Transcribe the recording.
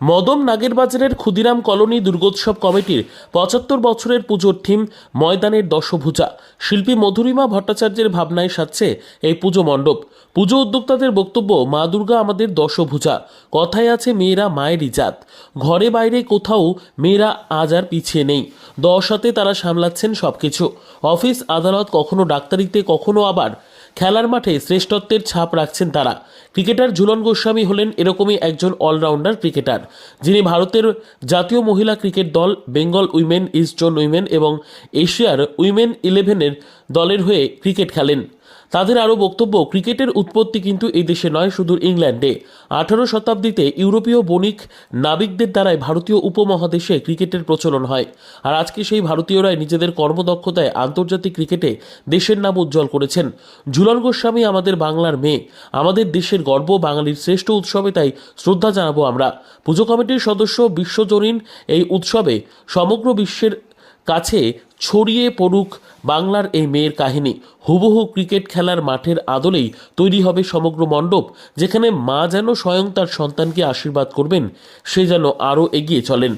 মদম নাগেরবাজারের Khudiram colony দুর্গোৎসব কমিটির পঁচাত্তর বছরের পুজোর থিম ময়দানের দশভূজা। শিল্পী মধুরিমা ভট্টাচার্যের ভাবনায় সাজছে এই পুজো মণ্ডপ। পুজো উদ্যোক্তাদের বক্তব্য, মা দুর্গা আমাদের দশভূজা। কথায় আছে মেয়েরা মায়েরই জাত। ঘরে বাইরে কোথাও মেয়েরা আজ আর পিছিয়ে নেই। দশ হাতে তারা সামলাচ্ছেন সবকিছু। অফিস আদালত কখনো ডাক্তারিতে, কখনো আবার খেলার মাঠে শ্রেষ্ঠত্বের ছাপ রাখছেন তারা। ক্রিকেটার ঝুলন গোস্বামী হলেন এরকমই একজন অলরাউন্ডার ক্রিকেটার যিনি ভারতের জাতীয় মহিলা ক্রিকেট দল Bengal women, east zone women এবং এশিয়ার উইমেন ইলেভেনের দলের হয়ে ক্রিকেট খেলেন। তাদের আরও বক্তব্য, ক্রিকেটের উৎপত্তি কিন্তু এই দেশে নয়, শুধু ইংল্যান্ডে। আঠারো শতাব্দীতে ইউরোপীয় বণিক নাবিকদের দ্বারাই ভারতীয় উপমহাদেশে ক্রিকেটের প্রচলন হয়। আর আজকে সেই ভারতীয়রাই নিজেদের কর্মদক্ষতায় আন্তর্জাতিক ক্রিকেটে দেশের নাম উজ্জ্বল করেছেন। ঝুলন গোস্বামী আমাদের বাংলার মেয়ে। আমাদের দেশের গর্ব, বাঙালির শ্রেষ্ঠ উৎসবে তাই শ্রদ্ধা জানাব আমরা। পুজো কমিটির সদস্য বিশ্বজনীন এই উৎসবে সমগ্র বিশ্বের কাছে ছড়িয়ে পড়ুক বাংলার এই মেয়ের কাহিনী। হুবহু ক্রিকেট খেলার মাঠের আদলেই তৈরি হবে সমগ্র মণ্ডপ, যেখানে মা যেন স্বয়ং তার সন্তানকে আশীর্বাদ করবেন, সে যেন আরও এগিয়ে চলেন।